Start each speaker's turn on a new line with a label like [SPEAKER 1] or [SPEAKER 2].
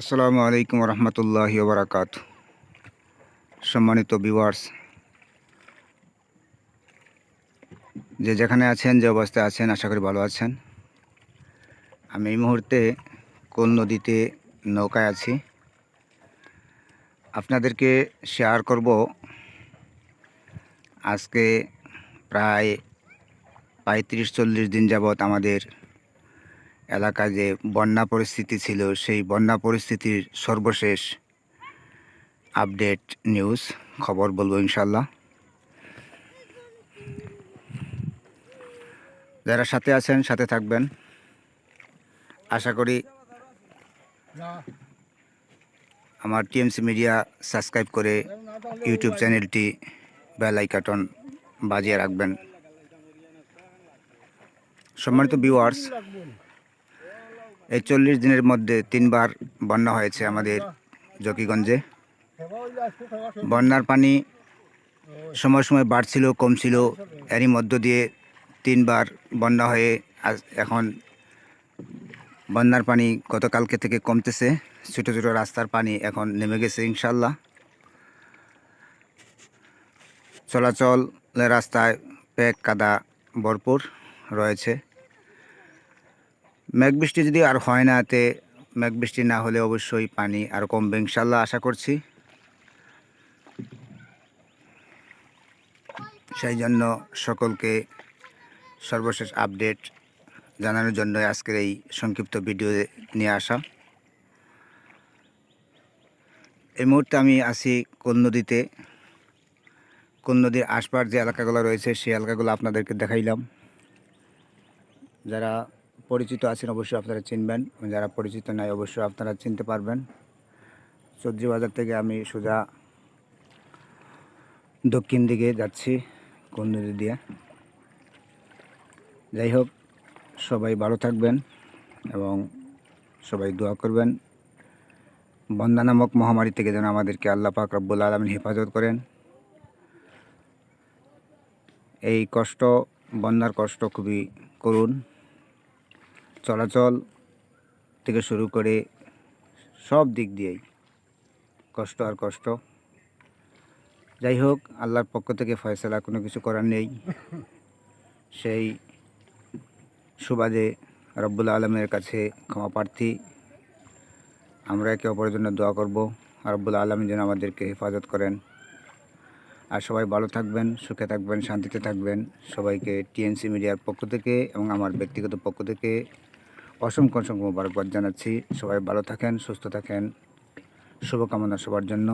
[SPEAKER 1] আসসালামু আলাইকুম রহমতুল্লাহ বারাকাত সম্মানিত ভিউয়ার্স যে যেখানে আছেন, যে অবস্থায় আছেন, আশা করি ভালো আছেন। আমি এই মুহূর্তে কোন নদীতে নৌকায় আছি, আপনাদেরকে শেয়ার করব আজকে প্রায় পঁয়ত্রিশ চল্লিশ দিন যাবৎ আমাদের এলাকায় যে বন্যা পরিস্থিতি ছিল, সেই বন্যা পরিস্থিতির সর্বশেষ আপডেট নিউজ, খবর বলব ইনশাল্লাহ যারা সাথে আছেন, সাথে থাকবেন। আশা করি আমার টিএমসি মিডিয়া সাবস্ক্রাইব করে ইউটিউব চ্যানেলটি বেল আইকাটন বাজিয়ে রাখবেন। সম্মানিত ভিউয়ার্স এই চল্লিশ দিনের মধ্যে তিনবার বন্যা হয়েছে আমাদের জকিগঞ্জে। বন্যার পানি সময় সময় বাড়ছিল, কমছিল। এরই মধ্য দিয়ে তিনবার বন্যা হয়ে এখন বন্যার পানি গতকালকে থেকে কমতেছে। ছোটো ছোটো রাস্তার পানি এখন নেমে গেছে ইনশাল্লাহ চলাচল রাস্তায় প্যাক কাদা ভরপুর রয়েছে। মেঘ বৃষ্টি যদি আর হয় না তে মেঘ বৃষ্টি না হলে অবশ্যই পানি আর কমবে ইনশাল্লাহ আশা করছি। সেই জন্য সকলকে সর্বশেষ আপডেট জানানোর জন্য আজকের এই সংক্ষিপ্ত ভিডিও নিয়ে আসা। এই মুহূর্তে আমি আছি কোন নদীতে। কোন নদীর আশপাশ যে এলাকাগুলো রয়েছে, সেই এলাকাগুলো আপনাদেরকে দেখাইলাম। যারা পরিচিত আছেন অবশ্যই আপনারা চিনবেন। যারা পরিচিত নাই, অবশ্যই আপনারা চিনতে পারবেন। সবজি বাজার থেকে আমি সোজা দক্ষিণ দিকে যাচ্ছি কোন নদী দিয়ে। যাই হোক, সবাই ভালো থাকবেন এবং সবাই দোয়া করবেন। বন্দা নামক মহামারী থেকে যেন আমাদেরকে আল্লাহ পাক রব্বুল আলমিন হেফাজত করেন। এই কষ্ট, বন্যার কষ্ট খুবই করুণ। চলাচল থেকে শুরু করে সব দিক দিয়েই কষ্ট আর কষ্ট। যাই হোক, আল্লাহর পক্ষ থেকে ফয়সলা, কোনো কিছু করার নেই। সেই সুবাদে রব্বুল আলমের কাছে ক্ষমা প্রার্থী। আমরা একে অপরের জন্য দোয়া করব। রব্বুল আলম যেন আমাদেরকে হেফাজত করেন। আর সবাই ভালো থাকবেন, সুখে থাকবেন, শান্তিতে থাকবেন। সবাইকে টিএনসি মিডিয়ার পক্ষ থেকে এবং আমার ব্যক্তিগত পক্ষ থেকে অসংখ্য অসংখ্য মোবারকবাদ জানাচ্ছি। সবাই ভালো থাকেন সুস্থ থাকেন। শুভকামনা সবার জন্য।